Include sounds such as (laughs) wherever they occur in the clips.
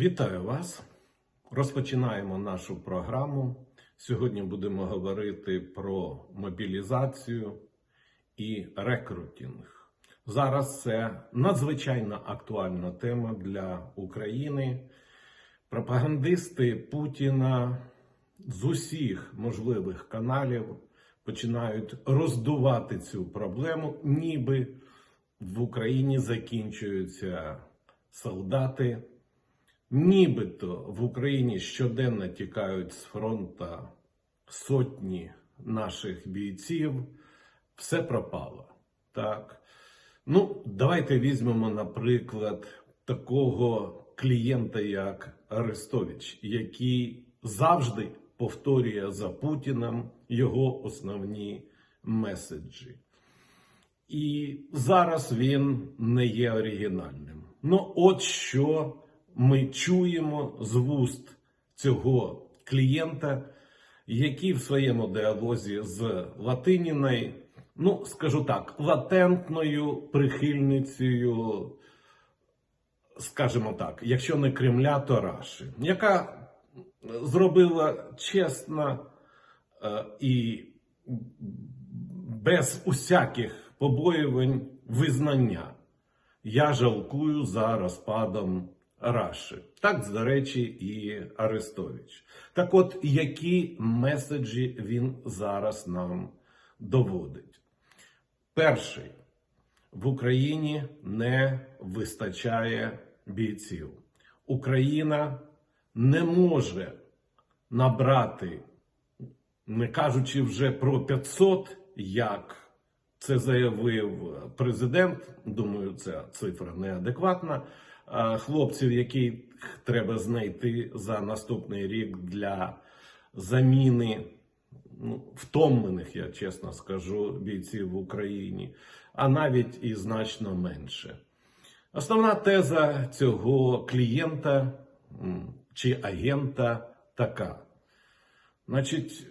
Вітаю вас. Розпочинаємо нашу програму. Сьогодні будемо говорити про мобілізацію і рекрутинг. Зараз це надзвичайно актуальна тема для України. Пропагандисти Путіна з усіх можливих каналів починають роздувати цю проблему, ніби в Україні закінчуються солдати. Нібито в Україні щоденно тікають з фронту сотні наших бійців, все пропало. Так. Ну, давайте візьмемо, наприклад, такого клієнта, як Арестович, який завжди повторює за Путіним його основні меседжі. І зараз він не є оригінальним. Ну, от що ми чуємо з вуст цього клієнта, який в своєму діалозі з Латиніною, ну, скажу так, латентною прихильницею, скажімо так, якщо не Кремля, то Раші, яка зробила чесно е, і без усяких побоювань визнання. Я жалкую за розпадом Раші. Так, до речі, і Арестович. Так от, які меседжі він зараз нам доводить? Перший. В Україні не вистачає бійців. Україна не може набрати, не кажучи вже про 500, як це заявив президент. Думаю, ця цифра неадекватна. А, Хлопців, які треба знайти за наступний рік для заміни ну, втомлених, я чесно скажу, бійців в Україні, а навіть і значно менше. Основна теза цього клієнта чи агента така. Значить,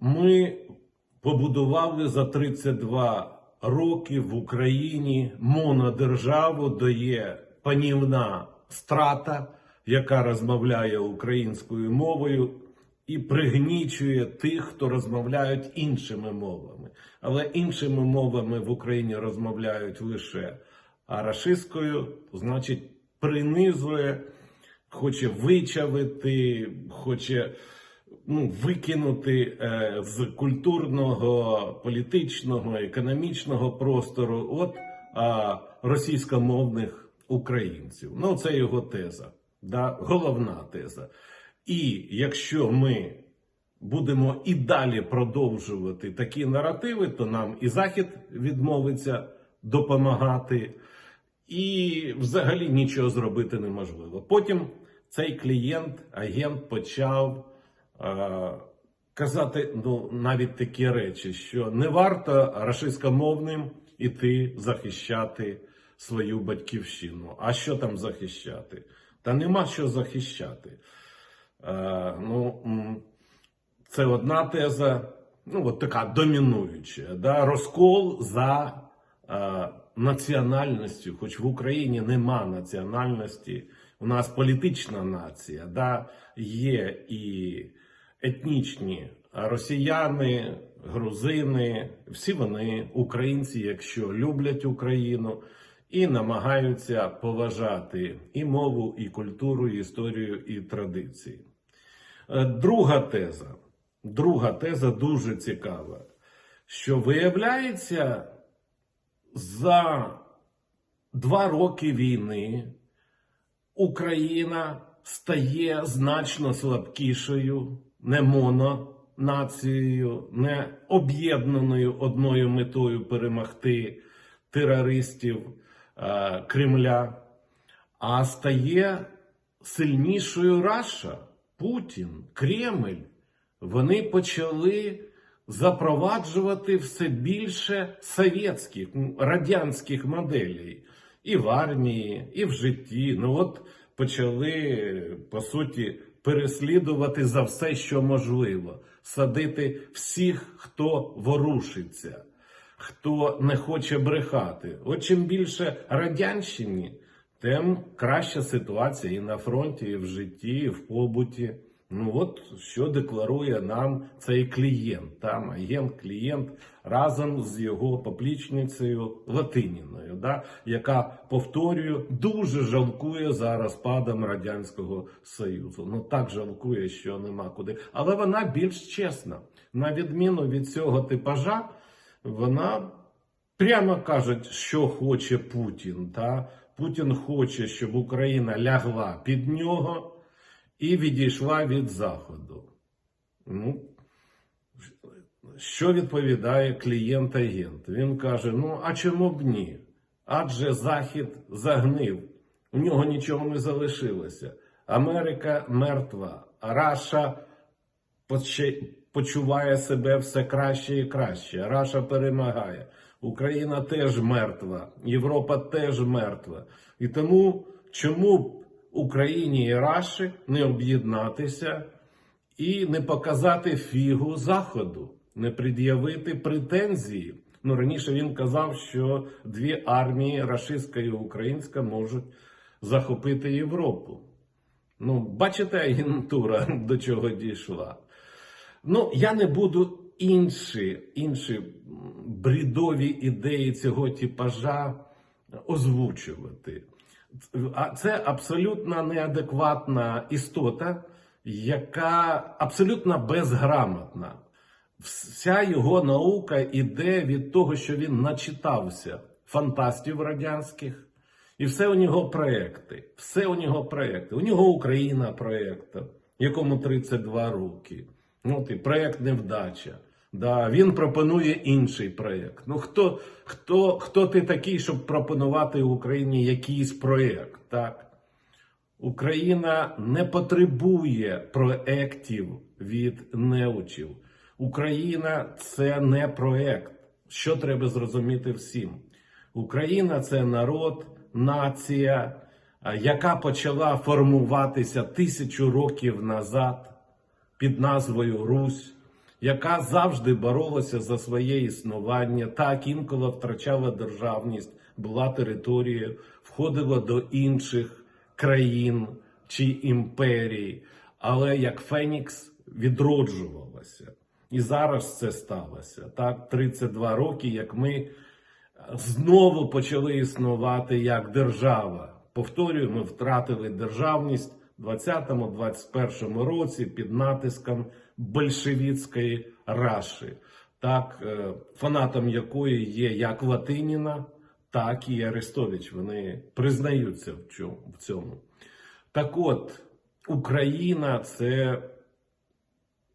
ми побудували за 32 роки в Україні монодержаву, де є панівна страта, яка розмовляє українською мовою, і пригнічує тих, хто розмовляють іншими мовами. Але іншими мовами в Україні розмовляють лише арашистською, значить, принизує, хоче вичавити, хоче ну, викинути е, з культурного, політичного, економічного простору от а, російськомовних українців. Ну, це його теза, да? головна теза. І якщо ми будемо і далі продовжувати такі наративи, то нам і Захід відмовиться допомагати, і взагалі нічого зробити неможливо. Потім цей клієнт, агент почав е, казати ну, навіть такі речі, що не варто рашистськомовним іти захищати свою батьківщину. А що там захищати? Та нема що захищати. Е, ну, це одна теза, ну, от така домінуюча. Да? Розкол за е, національністю, хоч в Україні нема національності, у нас політична нація, да? є і етнічні росіяни, грузини, всі вони українці, якщо люблять Україну. І намагаються поважати і мову, і культуру, і історію, і традиції. Е, Друга теза. Друга теза дуже цікава. Що виявляється, за два роки війни Україна стає значно слабкішою, не мононацією, не об'єднаною одною метою перемогти терористів Кремля, а стає сильнішою Раша, Путін, Кремль. Вони почали запроваджувати все більше совєтських, радянських моделей і в армії, і в житті. Ну от почали, по суті, переслідувати за все, що можливо, садити всіх, хто ворушиться хто не хоче брехати. От чим більше радянщині, тим краща ситуація і на фронті, і в житті, і в побуті. Ну от що декларує нам цей клієнт, там агент, клієнт разом з його поплічницею Латиніною, да, яка повторюю, дуже жалкує за розпадом радянського союзу. Ну так жалкує, що нема куди. Але вона більш чесна. На відміну від цього типажа, вона прямо каже, що хоче Путін. Та Путін хоче, щоб Україна лягла під нього і відійшла від Заходу. Ну, що відповідає клієнт-агент? Він каже: ну, а чому б ні? Адже Захід загнив, у нього нічого не залишилося. Америка мертва, Раша поче- почуває себе все краще і краще. Раша перемагає. Україна теж мертва, Європа теж мертва. І тому чому б Україні і Раші не об'єднатися і не показати фігу Заходу, не пред'явити претензії? Ну раніше він казав, що дві армії, рашистська і українська, можуть захопити Європу. Ну, бачите, агентура (laughs) до чого дійшла. Ну, я не буду інші, інші брідові ідеї цього типажа озвучувати. А це абсолютно неадекватна істота, яка абсолютно безграмотна. Вся його наука іде від того, що він начитався фантастів радянських, і все у нього проекти. Все у нього проекти. У нього Україна проект, якому 32 роки. Ну, ти проект невдача. Да, він пропонує інший проєкт. Ну хто, хто, хто ти такий, щоб пропонувати Україні якийсь проєкт? Так? Україна не потребує проєктів від неучів. Україна це не проєкт. Що треба зрозуміти всім? Україна це народ, нація, яка почала формуватися тисячу років назад під назвою Русь, яка завжди боролася за своє існування, так інколи втрачала державність, була територією, входила до інших країн чи імперій, але як Фенікс відроджувалася. І зараз це сталося. Так, 32 роки, як ми знову почали існувати як держава. Повторюю, ми втратили державність 20-21 році під натиском большевіцької раші, так, е, фанатом якої є як Латиніна, так і Арестович. Вони признаються в цьому. Так от, Україна це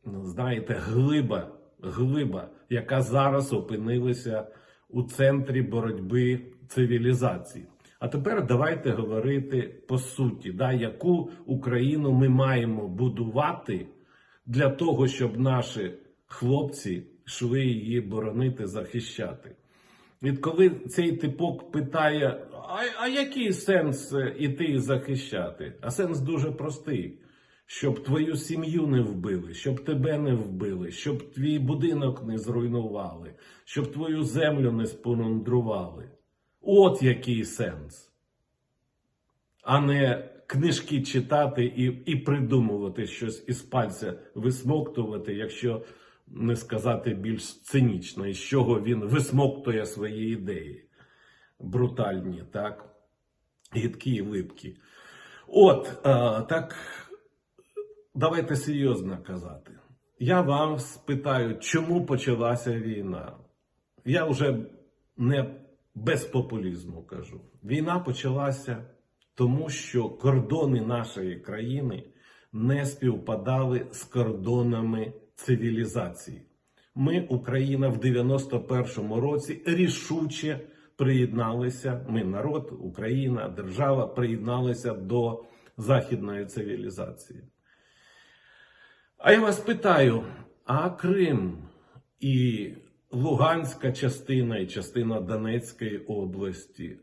ну, знаєте, глиба, глиба, яка зараз опинилася у центрі боротьби цивілізації. А тепер давайте говорити по суті, да, яку Україну ми маємо будувати для того, щоб наші хлопці йшли її боронити, захищати. І коли цей типок питає, а, а який сенс е, іти і захищати? А сенс дуже простий. Щоб твою сім'ю не вбили, щоб тебе не вбили, щоб твій будинок не зруйнували, щоб твою землю не сплюндрували. От який сенс. А не книжки читати і, і придумувати щось із пальця висмоктувати, якщо не сказати більш цинічно, із чого він висмоктує свої ідеї. Брутальні, так? Гідкі і липкі. От, а, так, давайте серйозно казати. Я вам спитаю, чому почалася війна? Я вже не без популізму кажу. Війна почалася тому, що кордони нашої країни не співпадали з кордонами цивілізації. Ми, Україна, в 91-му році рішуче приєдналися. Ми, народ, Україна, держава, приєдналися до західної цивілізації. А я вас питаю: а Крим і Луганська частина, і частина Донецької області,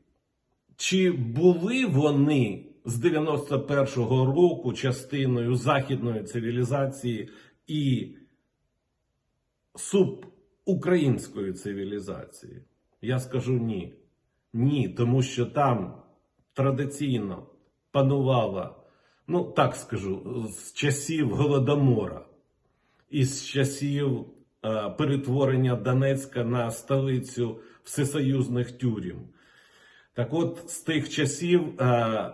чи були вони з 91-го року частиною західної цивілізації і субукраїнської цивілізації? Я скажу ні. Ні, тому що там традиційно панувала, ну так скажу, з часів Голодомора і з часів перетворення Донецька на столицю всесоюзних тюрем. Так от, з тих часів е,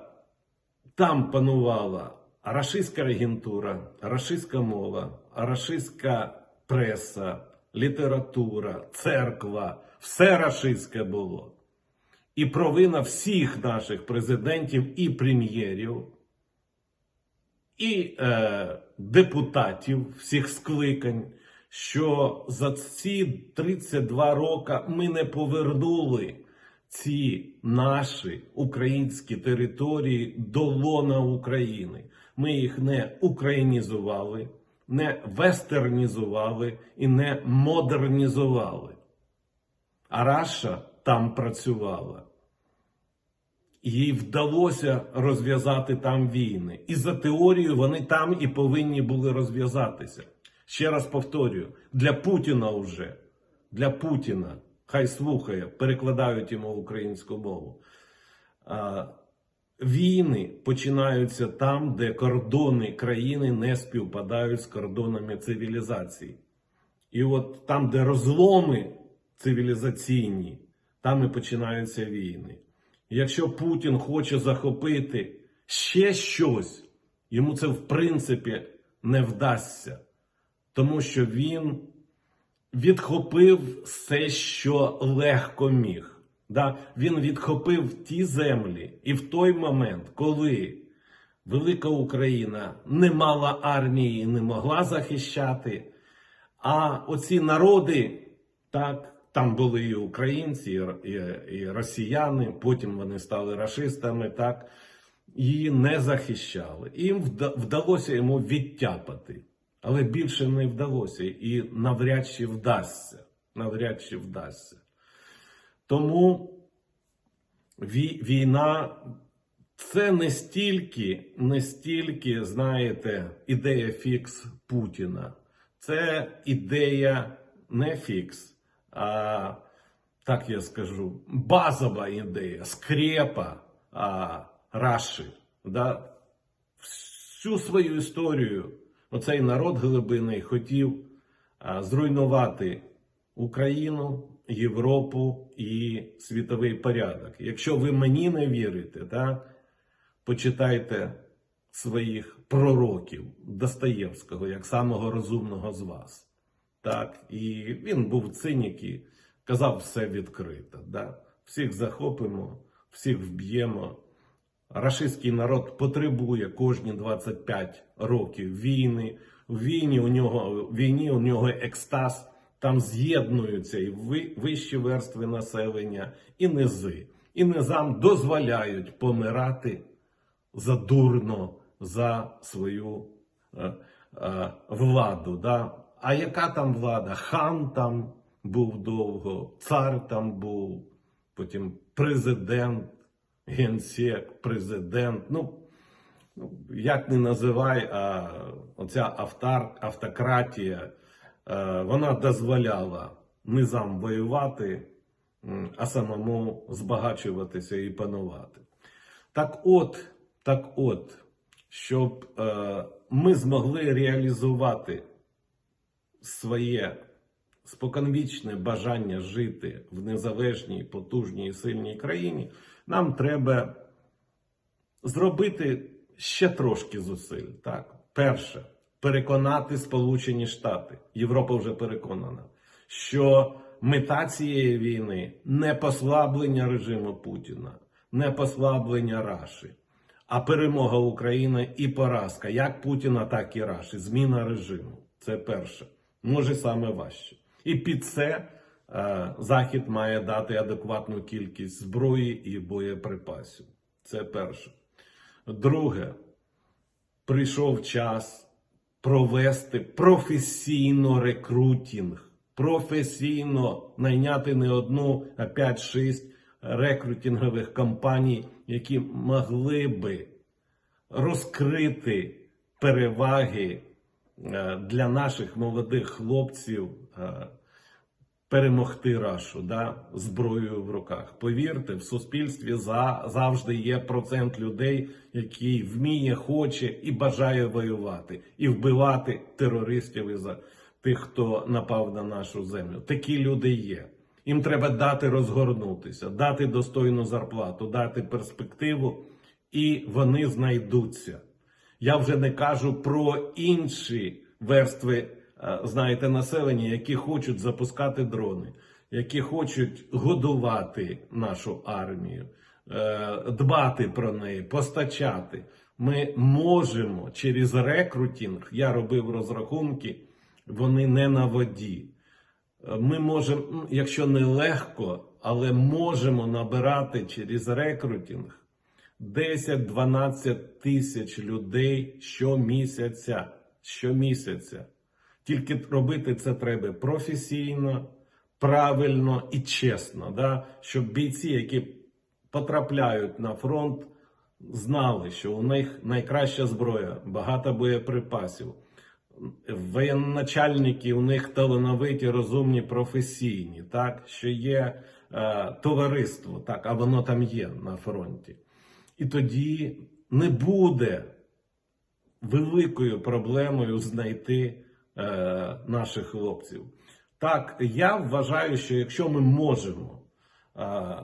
там панувала рашистська агентура, рашистська мова, рашистська преса, література, церква, все рашистське було. І провина всіх наших президентів і прем'єрів, і е, депутатів всіх скликань, що за ці 32 роки ми не повернули ці наші українські території до лона України. Ми їх не українізували, не вестернізували і не модернізували. А Раша там працювала. Їй вдалося розв'язати там війни. І за теорією вони там і повинні були розв'язатися. Ще раз повторюю: для Путіна вже, для Путіна, хай слухає, перекладають йому українську мову. Війни починаються там, де кордони країни не співпадають з кордонами цивілізації. І от там, де розломи цивілізаційні, там і починаються війни. Якщо Путін хоче захопити ще щось, йому це в принципі не вдасться, тому що він відхопив все, що легко міг. Да? Він відхопив ті землі, і в той момент, коли Велика Україна не мала армії і не могла захищати, а оці народи, так, там були і українці, і, і, росіяни, потім вони стали расистами, так, її не захищали. Їм вдалося йому відтяпати. Але більше не вдалося і навряд чи вдасться. Навряд чи вдасться. Тому війна це не стільки, не стільки, знаєте, ідея фікс Путіна. Це ідея не фікс, а так я скажу, базова ідея, скрепа а, Раші. Да? Всю свою історію оцей народ глибинний хотів зруйнувати Україну, Європу і світовий порядок. Якщо ви мені не вірите, так, почитайте своїх пророків Достоєвського, як самого розумного з вас. Так, і він був цинік і казав все відкрито. Да? Всіх захопимо, всіх вб'ємо. Рашистський народ потребує кожні 25 років війни. В війні у нього, в війні у нього екстаз, там з'єднуються і вищі верстви населення, і низи. І низам дозволяють помирати задурно за свою е, е, владу. Да? А яка там влада? Хан там був довго, цар там був, потім президент, генсек, президент. Ну, ну як не називай, а оця автар, автократія, е, вона дозволяла низам воювати, а самому збагачуватися і панувати. Так от, так от, щоб е, ми змогли реалізувати своє споконвічне бажання жити в незалежній, потужній і сильній країні, нам треба зробити ще трошки зусиль. Так, перше, переконати Сполучені Штати, Європа вже переконана, що мета цієї війни не послаблення режиму Путіна, не послаблення Раші, а перемога України і поразка як Путіна, так і Раші. Зміна режиму. Це перше. Може саме важче. І під це Захід має дати адекватну кількість зброї і боєприпасів. Це перше. Друге, прийшов час провести професійно рекрутинг. Професійно найняти не одну, а 5-6 рекрутингових компаній, які могли би розкрити переваги е, для наших молодих хлопців, е, перемогти Рашу да, зброєю в руках. Повірте, в суспільстві за, завжди є процент людей, який вміє, хоче і бажає воювати, і вбивати терористів і за тих, хто напав на нашу землю. Такі люди є. Їм треба дати розгорнутися, дати достойну зарплату, дати перспективу, і вони знайдуться. Я вже не кажу про інші верстви, знаєте, населення, які хочуть запускати дрони, які хочуть годувати нашу армію, е, дбати про неї, постачати. Ми можемо через рекрутинг, я робив розрахунки, вони не на воді. Е, Ми можемо, ну, якщо не легко, але можемо набирати через рекрутинг 10-12 тисяч людей щомісяця. Щомісяця. Тільки робити це треба професійно, правильно і чесно, да? щоб бійці, які потрапляють на фронт, знали, що у них найкраща зброя, багато боєприпасів. Воєначальники у них талановиті, розумні, професійні, так що є е, товариство, так, а воно там є на фронті. І тоді не буде великою проблемою знайти наших хлопців. Так, я вважаю, що якщо ми можемо е,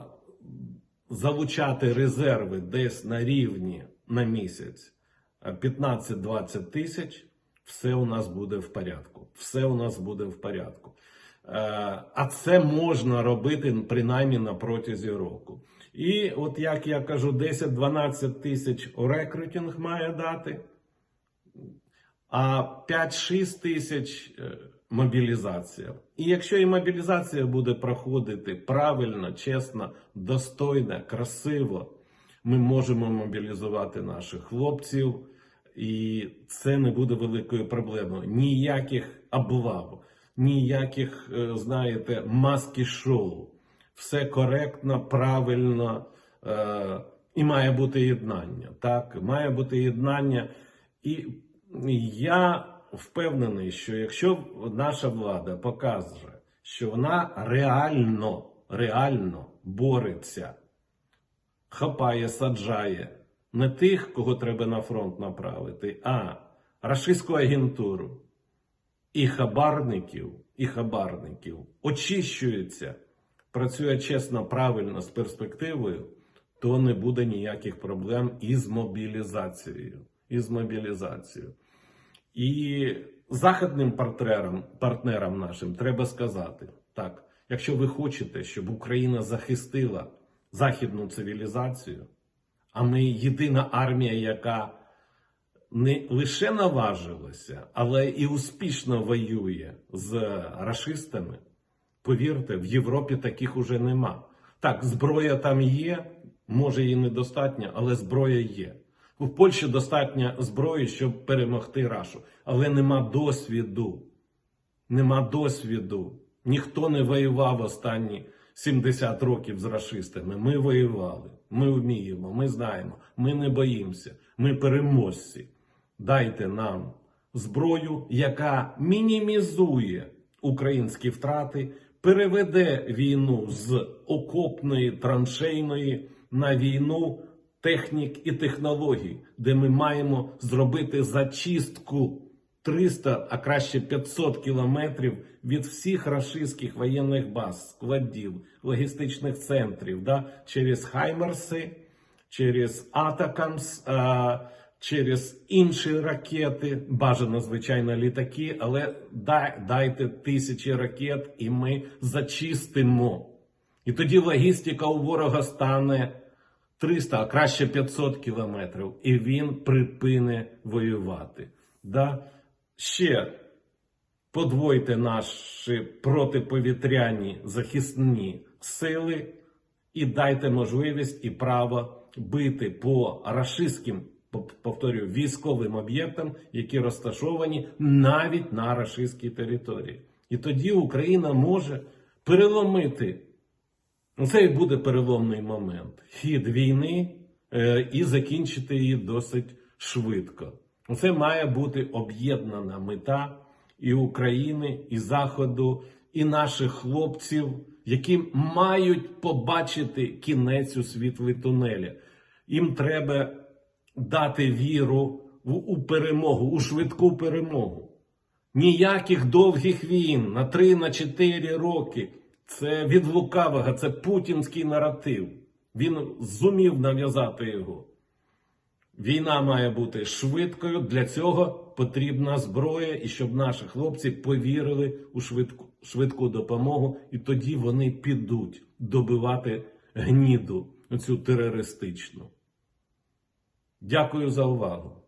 залучати резерви десь на рівні на місяць е, 15-20 тисяч, все у нас буде в порядку. Все у нас буде в порядку. Е, А це можна робити принаймні на протязі року. І от як я кажу, 10-12 тисяч рекрутинг має дати, а 5-6 тисяч е, мобілізація. І якщо і мобілізація буде проходити правильно, чесно, достойно, красиво, ми можемо мобілізувати наших хлопців, і це не буде великою проблемою. Ніяких облав, ніяких, е, знаєте, маски-шоу. Все коректно, правильно е, і має бути єднання. Так, має бути єднання. І я впевнений, що якщо наша влада покаже, що вона реально, реально бореться, хапає, саджає не тих, кого треба на фронт направити, а рашистську агентуру і хабарників, і хабарників очищується, працює чесно, правильно з перспективою, то не буде ніяких проблем із мобілізацією. Із мобілізацією. І західним партнерам, партнерам нашим треба сказати: так, якщо ви хочете, щоб Україна захистила західну цивілізацію, а ми єдина армія, яка не лише наважилася, але і успішно воює з рашистами. Повірте, в Європі таких уже нема. Так, зброя там є, може і недостатня, але зброя є. У Польщі достатньо зброї, щоб перемогти Рашу, але нема досвіду. Нема досвіду. Ніхто не воював останні 70 років з рашистами. Ми воювали, ми вміємо, ми знаємо, ми не боїмося, ми переможці. Дайте нам зброю, яка мінімізує українські втрати, переведе війну з окопної траншейної на війну технік і технологій, де ми маємо зробити зачистку 300, а краще 500 кілометрів від всіх рашистських воєнних баз, складів, логістичних центрів, да, через Хаймерси, через Атакамс, а, через інші ракети, бажано, звичайно, літаки, але дай, дайте тисячі ракет, і ми зачистимо. І тоді логістика у ворога стане 300, а краще 500 кілометрів, і він припине воювати. Да? Ще подвойте наші протиповітряні захисні сили і дайте можливість і право бити по рашистським, повторюю, військовим об'єктам, які розташовані навіть на рашистській території. І тоді Україна може переломити це і буде переломний момент. Хід війни е, і закінчити її досить швидко. Це має бути об'єднана мета і України, і Заходу, і наших хлопців, які мають побачити кінець у світлі тунелі. Їм треба дати віру у перемогу, у швидку перемогу. Ніяких довгих війн на 3 на 4 роки. Це від лукавого, це путінський наратив. Він зумів нав'язати його. Війна має бути швидкою. Для цього потрібна зброя, і щоб наші хлопці повірили у швидку, швидку допомогу, і тоді вони підуть добивати гніду, цю терористичну. Дякую за увагу.